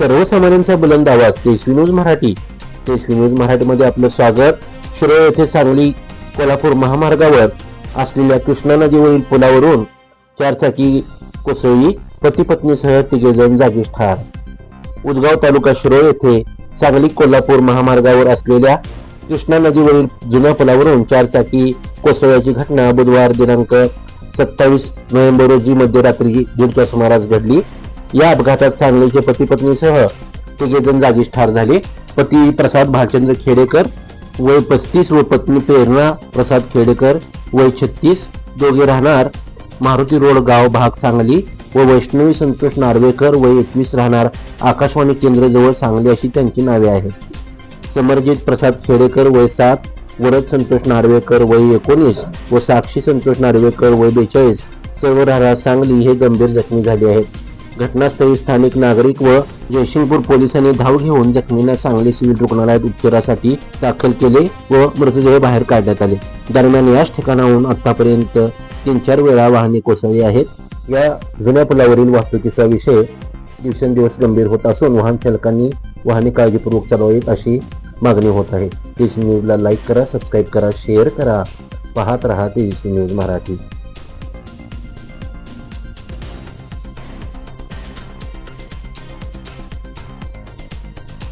सर्वसामान्यांचा बुलंद आवाज केशवी न्यूज मराठी. केशवी न्यूज मराठीमध्ये आपलं स्वागत. शिरोळ येथे सांगली कोल्हापूर महामार्गावर असलेल्या कृष्णा नदीवरील पुलावरून चारचाकी कोसळली पती पत्नीसह तिघे जण जागीच ठार उदगाव तालुका शिरोळ येथे सांगली कोल्हापूर महामार्गावर असलेल्या कृष्णा नदीवरील जुन्या पुलावरून चारचाकी कोसळल्याची घटना बुधवार दिनांक सत्तावीस नोव्हेंबर रोजी मध्यरात्री दीडच्या सुमारास घडली. या अपघातात सांगलीचे पती पत्नीसह तिघे जण जागीच ठार झाले. पती प्रसाद भालचंद्र खेडेकर वय पस्तीस व पत्नी प्रेरणा प्रसाद खेडेकर वय छत्तीस दोघे राहणार मारुती रोड गाव भाग सांगली व वैष्णवी संतोष नार्वेकर वय एकवीस राहणार आकाशवाणी केंद्रजवळ सांगली अशी त्यांची नावे आहेत. समरजित प्रसाद खेडेकर वय सात वरद संतोष नार्वेकर वय एकोणीस व साक्षी संतोष नार्वेकर वय बेचाळीस सर्व राहणार सांगली हे गंभीर जखमी झाले आहेत. घटनास्थळी स्थानिक नागरिक व जयसिंगपूर पोलिसांनी धाव घेऊन जखमींना सांगली सिव्हिल रुग्णालयात उपचारासाठी दाखल केले व मृतदेह बाहेर काढण्यात आले. दरम्यान याच ठिकाणाहून आतापर्यंत तीन चार वेळा वाहने कोसळली आहेत. या जुन्या पुलावरील वाहतुकीचा विषय दिवसेंदिवस गंभीर होत असून वाहन चालकांनी वाहने काळजीपूर्वक चालवावीत अशी मागणी होत आहे. तेजस्वी न्यूजला लाईक करा सबस्क्राईब करा शेअर करा. पाहत रहा तेजस्वी न्यूज मराठी.